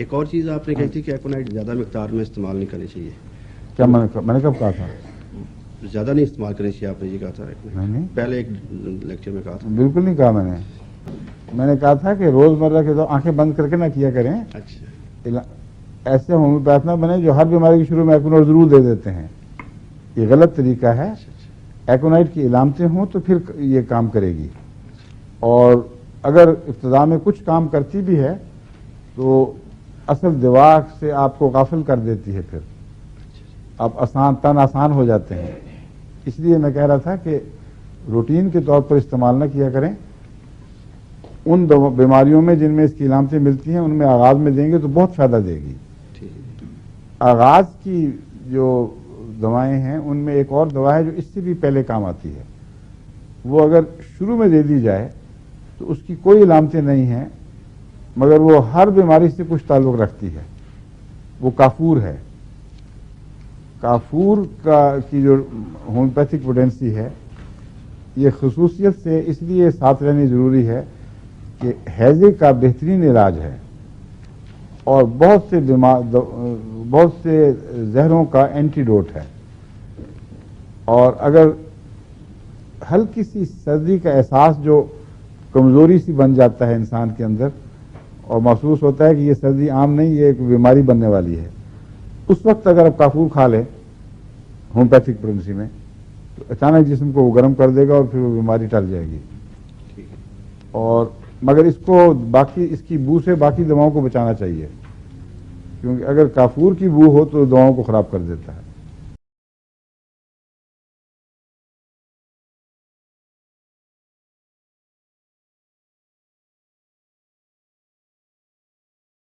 एक और चीज़ आपने कही थी कि एकोनाइट ज़्यादा मकदार में इस्तेमाल नहीं करनी चाहिए। क्या मैंने मैंने कब कहा था? ज़्यादा नहीं इस्तेमाल करनी चाहिए आपने ये कहा था नहीं पहले एक लेक्चर में कहा था। बिल्कुल नहीं कहा मैंने। मैंने कहा था कि रोज़मर्रा के तो आँखें बंद करके ना किया करें। अच्छा। ऐसे होम्योपैथ ना बने जो हर बीमारी के शुरू में एकोनाइट ज़रूर दे देते हैं। ये गलत तरीका है। एकोनाइट की इलामतें हों तो फिर ये काम करेगी। और अगर इब्तदा में कुछ काम करती भी है तो असल दिमाग से आपको गाफिल कर देती है फिर। आप आसान, तन आसान हो जाते हैं। इसलिए मैं कह रहा था कि रूटीन के तौर पर इस्तेमाल ना किया करें। उन बीमारियों में जिनमें इसकी इलामतें मिलती हैं, उनमें आगाज़ में देंगे तो बहुत फ़ायदा देगी। आगाज़ की जो दवाएँ हैं, उनमें एक और दवा है जो इससे भी पहले काम आती है। वो अगर शुरू में दे दी जाए तो उसकी कोई इलामतें नहीं हैं। मगर वो हर बीमारी से कुछ ताल्लुक रखती है। वो काफूर है। काफूर का की जो होम्योपैथिक पोटेंसी है, ये खसूसियत से इसलिए साथ रहनी ज़रूरी है कि हैजे का बेहतरीन इलाज है और बहुत से बीमार बहुत से जहरों का एंटीडोट है। और अगर हल्की सी सर्दी का एहसास जो कमज़ोरी सी बन जाता है इंसान के अंदर और महसूस होता है कि ये सर्दी आम नहीं ये एक बीमारी बनने वाली है। उस वक्त अगर आप काफूर खा लें होम्योपैथिक पोटेंसी में तो अचानक जिसम को वो गर्म कर देगा और फिर वो बीमारी टल जाएगी। और मगर इसको बाकी इसकी बू से बाकी दवाओं को बचाना चाहिए। क्योंकि अगर काफूर की बू हो तो दवाओं को खराब कर देता है।